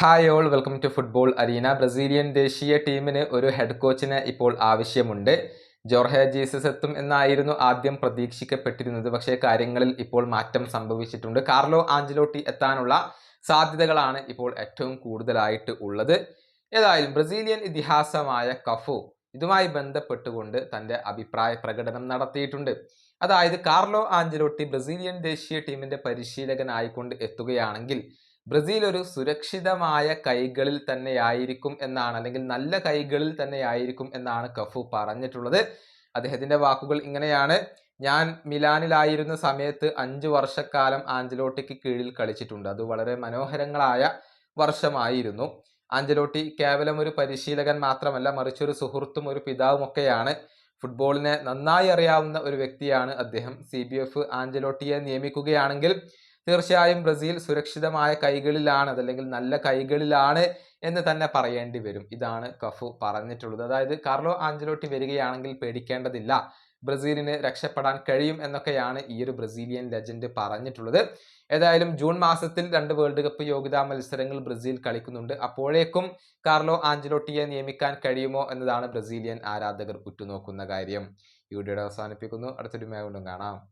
Hi all welcome to football arena Brazilian ദേശീയ ടീമിന് ഒരു ഹെഡ് കോച്ചിന് ഇപ്പോൾ ആവശ്യമുണ്ട്. ജോർഹെ ജീസസ് എത്തും എന്നായിരുന്നു ആദ്യം പ്രതീക്ഷിക്കപ്പെട്ടിരുന്നത്. പക്ഷേ കാര്യങ്ങളിൽ ഇപ്പോൾ മാറ്റം സംഭവിച്ചിട്ടുണ്ട്. കാർലോ ആഞ്ചലോട്ടി എത്താനുള്ള സാധ്യതകളാണ് ഇപ്പോൾ ഏറ്റവും കൂടുതലായിട്ട് ഉള്ളത്. ഏതായാലും ബ്രസീലിയൻ ഇതിഹാസമായ കഫു ഇതുമായി ബന്ധപ്പെട്ടുകൊണ്ട് തന്റെ അഭിപ്രായ പ്രകടനം നടത്തിയിട്ടുണ്ട്. അതായത് കാർലോ ആഞ്ചലോട്ടി ബ്രസീലിയൻ ദേശീയ ടീമിന്റെ പരിശീലകനായിക്കൊണ്ട് എത്തുകയാണെങ്കിൽ ബ്രസീൽ ഒരു സുരക്ഷിതമായ കൈകളിൽ തന്നെയായിരിക്കും എന്നാണ് അല്ലെങ്കിൽ നല്ല കൈകളിൽ തന്നെയായിരിക്കും എന്നാണ് കഫു പറഞ്ഞിട്ടുള്ളത്. അദ്ദേഹത്തിന്റെ വാക്കുകൾ ഇങ്ങനെയാണ്. ഞാൻ മിലാനിലായിരുന്ന സമയത്ത് അഞ്ചു വർഷക്കാലം ആഞ്ചലോട്ടിക്ക് കീഴിൽ കളിച്ചിട്ടുണ്ട്. അത് വളരെ മനോഹരങ്ങളായ വർഷമായിരുന്നു. ആഞ്ചലോട്ടി കേവലം ഒരു പരിശീലകൻ മാത്രമല്ല മറിച്ച് ഒരു സുഹൃത്തും ഒരു പിതാവും ഒക്കെയാണ്. ഫുട്ബോളിനെ നന്നായി അറിയാവുന്ന ഒരു വ്യക്തിയാണ് അദ്ദേഹം. സി ബി എഫ് ആഞ്ചലോട്ടിയെ നിയമിക്കുകയാണെങ്കിൽ തീർച്ചയായും ബ്രസീൽ സുരക്ഷിതമായ കൈകളിലാണ് അതല്ലെങ്കിൽ നല്ല കൈകളിലാണ് എന്ന് തന്നെ പറയേണ്ടി വരും. ഇതാണ് കഫു പറഞ്ഞിട്ടുള്ളത്. അതായത് കാർലോ ആഞ്ചലോട്ടി വരികയാണെങ്കിൽ പേടിക്കേണ്ടതില്ല. ബ്രസീലിന് രക്ഷപ്പെടാൻ കഴിയും എന്നൊക്കെയാണ് ഈ ഒരു ബ്രസീലിയൻ ലെജൻഡ് പറഞ്ഞിട്ടുള്ളത്. ഏതായാലും ജൂൺ മാസത്തിൽ രണ്ട് വേൾഡ് കപ്പ് യോഗ്യതാ മത്സരങ്ങൾ ബ്രസീൽ കളിക്കുന്നുണ്ട്. അപ്പോഴേക്കും കാർലോ ആഞ്ചലോട്ടിയെ നിയമിക്കാൻ കഴിയുമോ എന്നതാണ് ബ്രസീലിയൻ ആരാധകർ ഉറ്റുനോക്കുന്ന കാര്യം. ഈ വീഡിയോയുടെ അവസാനിപ്പിക്കുന്നു. അടുത്തൊരു മേഖലും കാണാം.